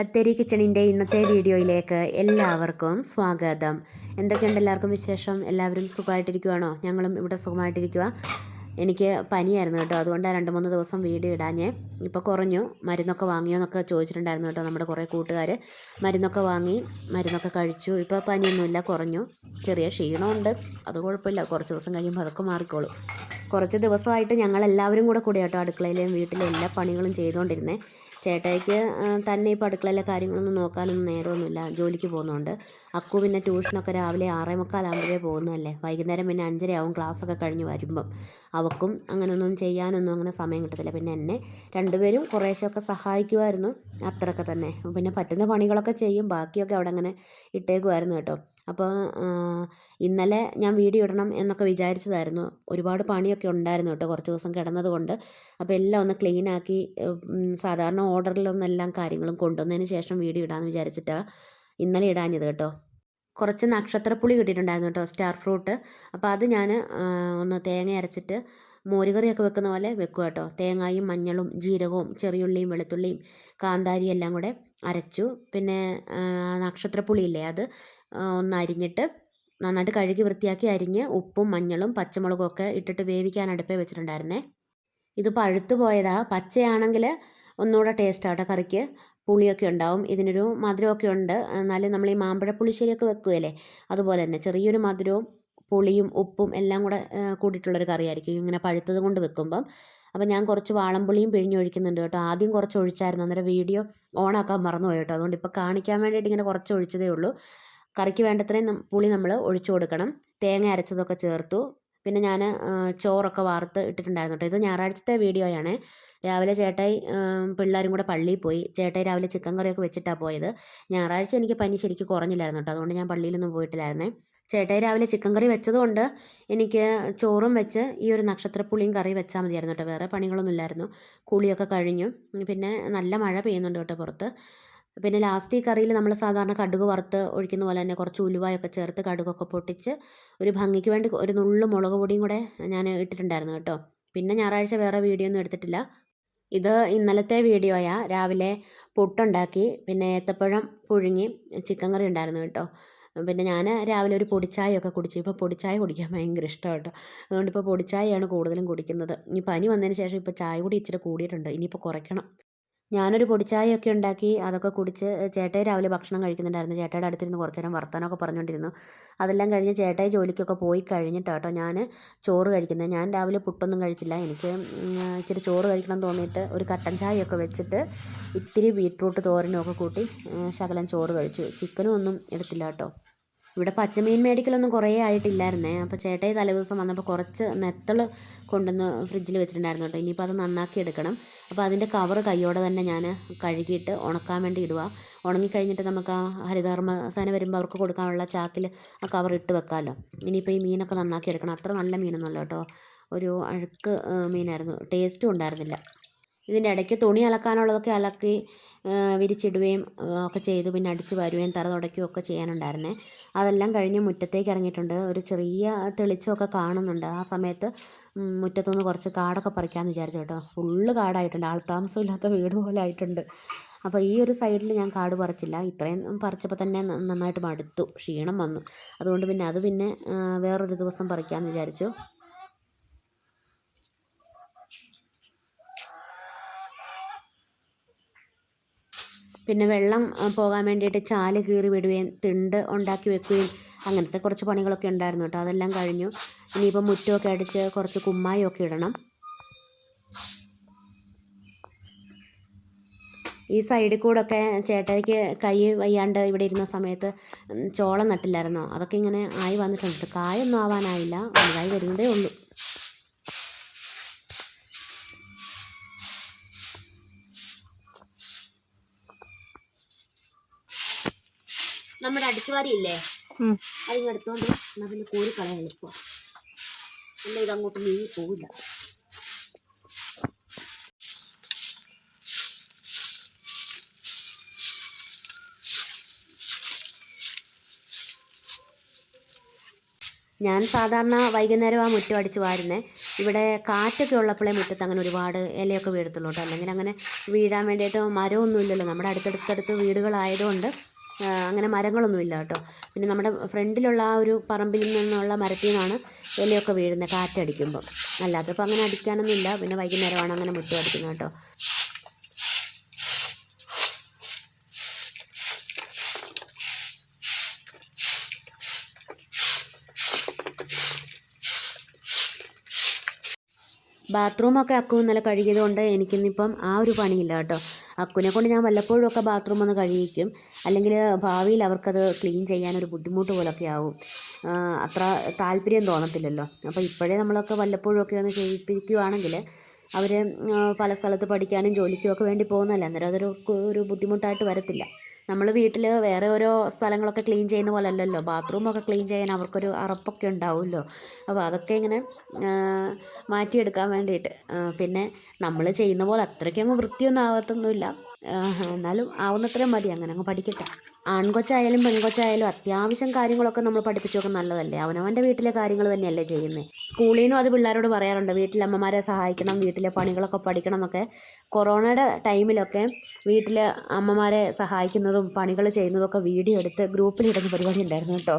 ബത്തേരി കിച്ചണിന്റെ ഇന്നത്തെ വീഡിയോയിലേക്ക് എല്ലാവർക്കും സ്വാഗതം. എന്തൊക്കെയുണ്ട് എല്ലാവർക്കും വിശേഷം? എല്ലാവരും സുഖമായിട്ടിരിക്കുവാണോ? ഞങ്ങളും ഇവിടെ സുഖമായിട്ടിരിക്കുക എനിക്ക് പനിയായിരുന്നു കേട്ടോ. അതുകൊണ്ടാണ് രണ്ട് മൂന്ന് ദിവസം വീഡിയോ ഇടാഞ്ഞേ. ഇപ്പോൾ കുറഞ്ഞു. മരുന്നൊക്കെ വാങ്ങിയോ എന്നൊക്കെ ചോദിച്ചിട്ടുണ്ടായിരുന്നു കേട്ടോ നമ്മുടെ കുറേ കൂട്ടുകാർ മരുന്നൊക്കെ വാങ്ങി മരുന്നൊക്കെ കഴിച്ചു. ഇപ്പോൾ പനിയൊന്നുമില്ല കുറഞ്ഞു. ചെറിയ ക്ഷീണമുണ്ട്. അത് കുഴപ്പമില്ല. കുറച്ച് ദിവസം കഴിയുമ്പോൾ അതൊക്കെ മാറിക്കോളും. കുറച്ച് ദിവസമായിട്ട് ഞങ്ങളെല്ലാവരും കൂടെ കൂടി കേട്ടോ അടുക്കളയിലെയും വീട്ടിലെ എല്ലാ പണികളും ചെയ്തുകൊണ്ടിരുന്നേ. ചേട്ടായിക്ക് തന്നെ ഇപ്പോൾ അടുക്കളയിലെ കാര്യങ്ങളൊന്നും നോക്കാനൊന്നും നേരമൊന്നുമില്ല. ജോലിക്ക് പോകുന്നുണ്ട്. അക്കു പിന്നെ ട്യൂഷനൊക്കെ രാവിലെ ആറേ മുക്കാലാകുമ്പോഴേ പോകുന്നതല്ലേ? വൈകുന്നേരം പിന്നെ അഞ്ചരയാവും ക്ലാസ്സൊക്കെ കഴിഞ്ഞ് വരുമ്പം. അവക്കും അങ്ങനെയൊന്നും ചെയ്യാനൊന്നും അങ്ങനെ സമയം കിട്ടത്തില്ല. പിന്നെ എന്നെ രണ്ടുപേരും കുറേശ്ശെയൊക്കെ സഹായിക്കുമായിരുന്നു. അത്രയൊക്കെ തന്നെ. പിന്നെ പറ്റുന്ന പണികളൊക്കെ ചെയ്യും. ബാക്കിയൊക്കെ അവിടെ അങ്ങനെ ഇട്ടേക്കുമായിരുന്നു കേട്ടോ. അപ്പോൾ ഇന്നലെ ഞാൻ വീഡിയോ ഇടണം എന്നൊക്കെ വിചാരിച്ചതായിരുന്നു. ഒരുപാട് പണിയൊക്കെ ഉണ്ടായിരുന്നു കേട്ടോ കുറച്ച് ദിവസം കിടന്നതുകൊണ്ട് അപ്പോൾ എല്ലാം ഒന്ന് ക്ലീൻ ആക്കി സാധാരണ ഓർഡറിലൊന്നും എല്ലാം കാര്യങ്ങളും കൊണ്ടുവന്നതിന് ശേഷം വീഡിയോ ഇടാമെന്ന് വിചാരിച്ചിട്ടാണ് ഇന്നലെ ഇടാഞ്ഞത് കേട്ടോ. കുറച്ച് നക്ഷത്രപ്പുളി കിട്ടിയിട്ടുണ്ടായിരുന്നു കേട്ടോ സ്റ്റാർ ഫ്രൂട്ട്. അപ്പോൾ അത് ഞാൻ ഒന്ന് തേങ്ങ അരച്ചിട്ട് മോരുകറിയൊക്കെ വെക്കുന്ന പോലെ വെക്കുക കേട്ടോ. തേങ്ങയും മഞ്ഞളും ജീരകവും ചെറിയുള്ളിയും വെളുത്തുള്ളിയും കാന്താരിയും എല്ലാം കൂടെ അരച്ചു. പിന്നെ നക്ഷത്രപ്പുളിയില്ലേ അത് ഒന്ന് അരിഞ്ഞിട്ട് നന്നായിട്ട് കഴുകി വൃത്തിയാക്കി അരിഞ്ഞ് ഉപ്പും മഞ്ഞളും പച്ചമുളകും ഒക്കെ ഇട്ടിട്ട് വേവിക്കാൻ അടുപ്പേ വെച്ചിട്ടുണ്ടായിരുന്നേ. ഇത് പഴുത്തു പോയതാ. പച്ചയാണെങ്കിൽ ഒന്നുകൂടെ ടേസ്റ്റ് ആട്ടോ കറിക്ക്. പുളിയൊക്കെ ഉണ്ടാവും. ഇതിനൊരു മധുരമൊക്കെ ഉണ്ട്. എന്നാലും നമ്മൾ ഈ മാമ്പഴ പുളിശ്ശേരിയൊക്കെ വെക്കുകയല്ലേ അതുപോലെ തന്നെ ചെറിയൊരു മധുരവും പുളിയും ഉപ്പും എല്ലാം കൂടെ കൂടിയിട്ടുള്ളൊരു കറിയായിരിക്കും. ഇങ്ങനെ പഴുത്തത് കൊണ്ട് വെക്കുമ്പം അപ്പോൾ ഞാൻ കുറച്ച് വാളംപുളിയും പിഴിഞ്ഞൊഴിക്കുന്നുണ്ട് കേട്ടോ. ആദ്യം കുറച്ച് ഒഴിച്ചായിരുന്നു. അന്നേരം വീഡിയോ ഓണാക്കാൻ മറന്നുപോയി കേട്ടോ. അതുകൊണ്ട് ഇപ്പോൾ കാണിക്കാൻ വേണ്ടിയിട്ട് ഇങ്ങനെ കുറച്ച് ഒഴിച്ചതേ ഉള്ളൂ. കറിക്ക് വേണ്ടത്രയും പുളി നമ്മൾ ഒഴിച്ചു കൊടുക്കണം. തേങ്ങ അരച്ചതൊക്കെ ചേർത്തു. പിന്നെ ഞാൻ ചോറൊക്കെ വാർത്ത് ഇട്ടിട്ടുണ്ടായിരുന്നു കേട്ടോ. ഇത് ഞായറാഴ്ചത്തെ വീഡിയോയാണ് രാവിലെ ചേട്ടായി പിള്ളേരും കൂടെ പള്ളിയിൽ പോയി. ചേട്ടായി രാവിലെ ചിക്കൻ കറിയൊക്കെ വെച്ചിട്ടാണ് പോയത്. ഞായറാഴ്ച എനിക്ക് പനി ശരിക്കും കുറഞ്ഞില്ലായിരുന്നു കേട്ടോ. അതുകൊണ്ട് ഞാൻ പള്ളിയിലൊന്നും പോയിട്ടില്ലായിരുന്നേ. ചേട്ടായി രാവിലെ ചിക്കൻ കറി വെച്ചതുകൊണ്ട് എനിക്ക് ചോറും വെച്ച് ഈ ഒരു നക്ഷത്രപ്പുളിയും കറി വെച്ചാൽ മതിയായിരുന്നു കേട്ടോ. വേറെ പണികളൊന്നും ഇല്ലായിരുന്നു. കുളിയൊക്കെ കഴിഞ്ഞു. പിന്നെ നല്ല മഴ പെയ്യുന്നുണ്ട് കേട്ടോ പുറത്ത്. പിന്നെ ലാസ്റ്റ് ഈ കറിയിൽ നമ്മൾ സാധാരണ കടുക് വറുത്ത് ഒഴിക്കുന്ന പോലെ തന്നെ കുറച്ച് ഉലുവായൊക്കെ ചേർത്ത് കടുകൊക്കെ പൊട്ടിച്ച് ഒരു ഭംഗിക്ക് വേണ്ടി ഒരു നുള്ളു മുളക് പൊടിയും കൂടെ ഞാൻ ഇട്ടിട്ടുണ്ടായിരുന്നു കേട്ടോ. പിന്നെ ഞായറാഴ്ച വേറെ വീഡിയോ ഒന്നും എടുത്തിട്ടില്ല. ഇത് ഇന്നലത്തെ വീഡിയോയാ രാവിലെ പുട്ടുണ്ടാക്കി പിന്നെ ഏത്തപ്പഴം പുഴുങ്ങി ചിക്കൻ കറി ഉണ്ടായിരുന്നു കേട്ടോ. പിന്നെ ഞാൻ രാവിലെ ഒരു പൊടിച്ചായൊക്കെ കുടിച്ചു. ഇപ്പോൾ പൊടിച്ചായ കുടിക്കാൻ ഭയങ്കര ഇഷ്ടമാണ് കേട്ടോ അതുകൊണ്ട് ഇപ്പോൾ പൊടിച്ചായയാണ് കൂടുതലും കുടിക്കുന്നത്. ഇനി പനി വന്നതിന് ശേഷം ഇപ്പോൾ ചായ കൂടി ഇച്ചിരി കൂടിയിട്ടുണ്ട്. ഇനിയിപ്പോൾ കുറയ്ക്കണം. ഞാനൊരു പൊടിച്ചായയൊക്കെ ഉണ്ടാക്കി അതൊക്കെ കുടിച്ച് ചേട്ടായി രാവിലെ ഭക്ഷണം കഴിക്കുന്നുണ്ടായിരുന്നു. ചേട്ടായിയുടെ അടുത്തിരുന്ന് കുറച്ച് നേരം വർത്തമാനമൊക്കെ പറഞ്ഞുകൊണ്ടിരുന്നു. അതെല്ലാം കഴിഞ്ഞ് ചേട്ടായി ജോലിക്കൊക്കെ പോയി കഴിഞ്ഞിട്ടാണ് കേട്ടോ ഞാൻ ചോറ് കഴിക്കുന്നത്. ഞാൻ രാവിലെ പുട്ടൊന്നും കഴിച്ചില്ല. എനിക്ക് ഇച്ചിരി ചോറ് കഴിക്കണം തോന്നിയിട്ട് ഒരു കട്ടൻ ചായയൊക്കെ വെച്ചിട്ട് ഇത്തിരി ബീട്രൂട്ട് തോരനും ഒക്കെ കൂട്ടി ശകലം ചോറ് കഴിച്ചു. ചിക്കനും ഒന്നും എടുത്തില്ല കേട്ടോ. ഇവിടെ പച്ചമീൻ മേടിക്കലൊന്നും കുറേ ആയിട്ടില്ലായിരുന്നേ. അപ്പോൾ ചേട്ടായി തലേദിവസം വന്നപ്പോൾ കുറച്ച് നെത്തൾ കൊണ്ടുവന്ന് ഫ്രിഡ്ജിൽ വെച്ചിട്ടുണ്ടായിരുന്നു കേട്ടോ. ഇനിയിപ്പോൾ അത് നന്നാക്കി എടുക്കണം. അപ്പോൾ അതിന്റെ കവർ കൈയോടെ തന്നെ ഞാൻ കഴുകിയിട്ട് ഉണക്കാൻ വേണ്ടി ഇടുക ഉണങ്ങിക്കഴിഞ്ഞിട്ട് നമുക്ക് ആ ഹരിതകർമ്മ സേന വരുമ്പോൾ അവർക്ക് കൊടുക്കാനുള്ള ചാക്കിൽ ആ കവർ ഇട്ട് വെക്കാമല്ലോ ഇനിയിപ്പോൾ ഈ മീനൊക്കെ നന്നാക്കി എടുക്കണം. അത്ര നല്ല മീനൊന്നുമല്ല കേട്ടോ. ഒരു അഴുക്ക് മീനായിരുന്നു. ടേസ്റ്റും ഉണ്ടായിരുന്നില്ല. ഇതിന്റെ ഇടയ്ക്ക് തുണി അലക്കാനുള്ളതൊക്കെ അലക്കി വിരിച്ചിടുകയും ഒക്കെ ചെയ്തു. പിന്നെ അടിച്ച് വരുകയും തറ തുടയ്ക്കുകയും ഒക്കെ ചെയ്യാനുണ്ടായിരുന്നേ. അതെല്ലാം കഴിഞ്ഞ് മുറ്റത്തേക്ക് ഇറങ്ങിയിട്ടുണ്ട്. ഒരു ചെറിയ തെളിച്ചമൊക്കെ കാണുന്നുണ്ട്. ആ സമയത്ത് മുറ്റത്തുനിന്ന് കുറച്ച് കാടൊക്കെ പറിക്കാമെന്ന് വിചാരിച്ചു കേട്ടോ. ഫുള്ള് കാടായിട്ടുണ്ട്. ആൾത്താമസമില്ലാത്ത വീട് പോലെ ആയിട്ടുണ്ട്. അപ്പോൾ ഈ ഒരു സൈഡിൽ ഞാൻ കാട് പറിച്ചില്ല. ഇത്രയും പറിച്ചപ്പോൾ തന്നെ നന്നായിട്ട് മടുത്തു. ക്ഷീണം വന്നു. അതുകൊണ്ട് പിന്നെ അത് പിന്നെ വേറൊരു ദിവസം പറിക്കാമെന്ന് വിചാരിച്ചു. പിന്നെ വെള്ളം പോകാൻ വേണ്ടിയിട്ട് ചാൽ കീറി വിടുകയും തിണ്ട് ഉണ്ടാക്കി വെക്കുകയും അങ്ങനത്തെ കുറച്ച് പണികളൊക്കെ ഉണ്ടായിരുന്നു കേട്ടോ. അതെല്ലാം കഴിഞ്ഞു. ഇനിയിപ്പോൾ മുറ്റമൊക്കെ അടിച്ച് കുറച്ച് കുമ്മായൊക്കെ ഇടണം. ഈ സൈഡിൽ ഒക്കെ ചേട്ടായിക്ക് കൈ വയ്യാണ്ട് ഇവിടെ ഇരുന്ന സമയത്ത് ചോളം നട്ടില്ലായിരുന്നോ? അതൊക്കെ ഇങ്ങനെ ആയി വന്നിട്ടുണ്ട്. കായൊന്നും ആവാനായില്ല. വലുതായി വരുന്നതേ ഉള്ളൂ. നമ്മുടെ അടിച്ചുവാരി ഇല്ലേ അതിങ്ങ് എടുത്തോണ്ട് അതിൽ കോരി കളയാൻ എളുപ്പം. അല്ല ഇതങ്ങോട്ട് നീങ്ങി പോവില്ല. ഞാൻ സാധാരണ വൈകുന്നേരം ആ മുറ്റം അടിച്ച് വാരുന്നേ. ഇവിടെ കാറ്റൊക്കെ ഉള്ളപ്പോഴേ മുറ്റത്ത് അങ്ങനെ ഒരുപാട് ഇലയൊക്കെ വീഴത്തുള്ളൂ കേട്ടോ. അല്ലെങ്കിൽ അങ്ങനെ വീഴാൻ വേണ്ടിയിട്ട് മരമൊന്നുമില്ലല്ലോ നമ്മുടെ അടുത്തടുത്തടുത്ത് വീടുകളായതുകൊണ്ട് അങ്ങനെ മരങ്ങളൊന്നുമില്ല കേട്ടോ. പിന്നെ നമ്മുടെ ഫ്രണ്ടിലുള്ള ആ ഒരു പറമ്പിൽ നിന്നുള്ള മരത്തിൽ നിന്നാണ് ഇലയൊക്കെ വീഴുന്നത് കാറ്റടിക്കുമ്പം. അല്ലാത്തപ്പോൾ അങ്ങനെ അടിക്കാനൊന്നുമില്ല പിന്നെ വൈകുന്നേരമാണ് അങ്ങനെ മുറ്റം അടിക്കുന്നത് കേട്ടോ. ബാത്റൂമൊക്കെ അക്കു ഇന്നലെ കഴുകിയത് കൊണ്ട് എനിക്കിന്നിപ്പം ആ ഒരു പണിയില്ല കേട്ടോ. അക്കുനെ കൊണ്ട് ഞാൻ വല്ലപ്പോഴും ഒക്കെ ബാത്റൂം ഒന്ന് കഴുകിക്കും. അല്ലെങ്കിൽ ഭാവിയിൽ അവർക്കത് ക്ലീൻ ചെയ്യാനൊരു ബുദ്ധിമുട്ട് പോലൊക്കെ ആവും. അത്ര താല്പര്യം തോന്നത്തില്ലല്ലോ. അപ്പോൾ ഇപ്പോഴേ നമ്മളൊക്കെ വല്ലപ്പോഴും ഒക്കെ ഒന്ന് ചെയ്യിപ്പിക്കുകയാണെങ്കിൽ അവർ പല സ്ഥലത്ത് പഠിക്കാനും ജോലിക്കും ഒക്കെ വേണ്ടി പോകുന്നതല്ലേ? അന്നേരം അതൊരു ഒരു ബുദ്ധിമുട്ടായിട്ട് വരത്തില്ല. നമ്മൾ വീട്ടിൽ വേറെ ഓരോ സ്ഥലങ്ങളൊക്കെ ക്ലീൻ ചെയ്യുന്ന പോലെ അല്ലല്ലോ ബാത്റൂമൊക്കെ ക്ലീൻ ചെയ്യാൻ അവർക്കൊരു അറപ്പൊക്കെ ഉണ്ടാവുമല്ലോ. അപ്പോൾ അതൊക്കെ ഇങ്ങനെ മാറ്റിയെടുക്കാൻ വേണ്ടിയിട്ട്. പിന്നെ നമ്മൾ ചെയ്യുന്ന പോലെ അത്രയ്ക്കങ്ങ് വൃത്തിയൊന്നും ആവത്തൊന്നുമില്ല. എന്നാലും ആവുന്നത്രയും മതി. അങ്ങനെ അങ്ങ് പഠിക്കട്ടെ. ആൺകൊച്ചായാലും പെൺകൊച്ചായാലും അത്യാവശ്യം കാര്യങ്ങളൊക്കെ നമ്മൾ പഠിപ്പിച്ചൊക്കെ നല്ലതല്ലേ? അവനവന്റെ വീട്ടിലെ കാര്യങ്ങൾ തന്നെയല്ലേ ചെയ്യുന്നത് സ്കൂളിൽ നിന്നും അത് പിള്ളേരോട് പറയാറുണ്ട്. വീട്ടിലെ അമ്മമാരെ സഹായിക്കണം വീട്ടിലെ പണികളൊക്കെ പഠിക്കണം എന്നൊക്കെ. കൊറോണയുടെ ടൈമിലൊക്കെ വീട്ടിലെ അമ്മമാരെ സഹായിക്കുന്നതും പണികൾ ചെയ്യുന്നതൊക്കെ വീഡിയോ എടുത്ത് ഗ്രൂപ്പിലിടുന്ന പരിപാടി ഉണ്ടായിരുന്നു കേട്ടോ.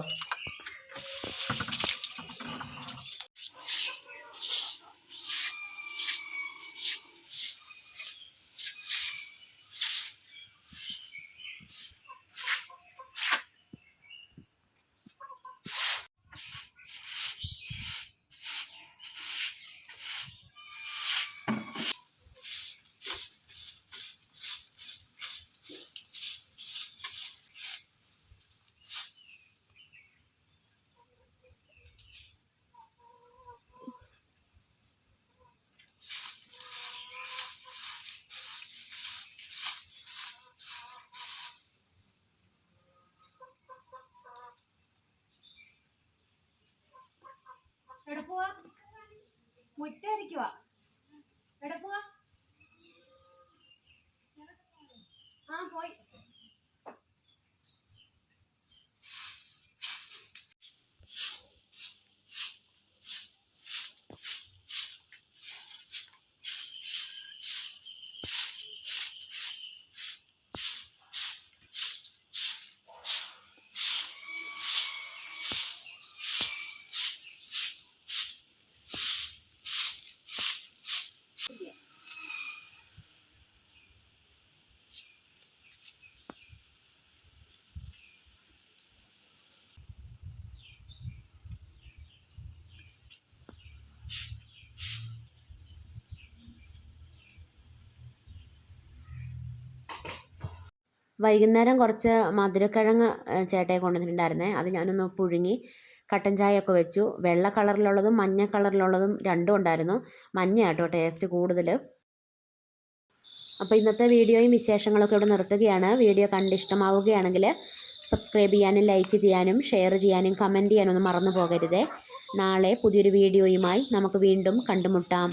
ആ പോയി. വൈകുന്നേരം കുറച്ച് മധുരക്കിഴങ്ങ് ചേട്ടായി കൊണ്ടുവന്നിട്ടുണ്ടായിരുന്നേ. അത് ഞാനൊന്ന് പുഴുങ്ങി കട്ടൻ ചായയൊക്കെ വെച്ചു. വെള്ള കളറിലുള്ളതും മഞ്ഞ കളറിലുള്ളതും രണ്ടും ഉണ്ടായിരുന്നു. മഞ്ഞ കേട്ടോ ടേസ്റ്റ് കൂടുതൽ അപ്പോൾ ഇന്നത്തെ വീഡിയോയും വിശേഷങ്ങളൊക്കെ ഇവിടെ നിർത്തുകയാണ്. വീഡിയോ കണ്ട് ഇഷ്ടമാവുകയാണെങ്കിൽ സബ്സ്ക്രൈബ് ചെയ്യാനും ലൈക്ക് ചെയ്യാനും ഷെയർ ചെയ്യാനും കമന്റ് ചെയ്യാനും ഒന്നും മറന്നു പോകരുതേ. നാളെ പുതിയൊരു വീഡിയോയുമായി നമുക്ക് വീണ്ടും കണ്ടുമുട്ടാം.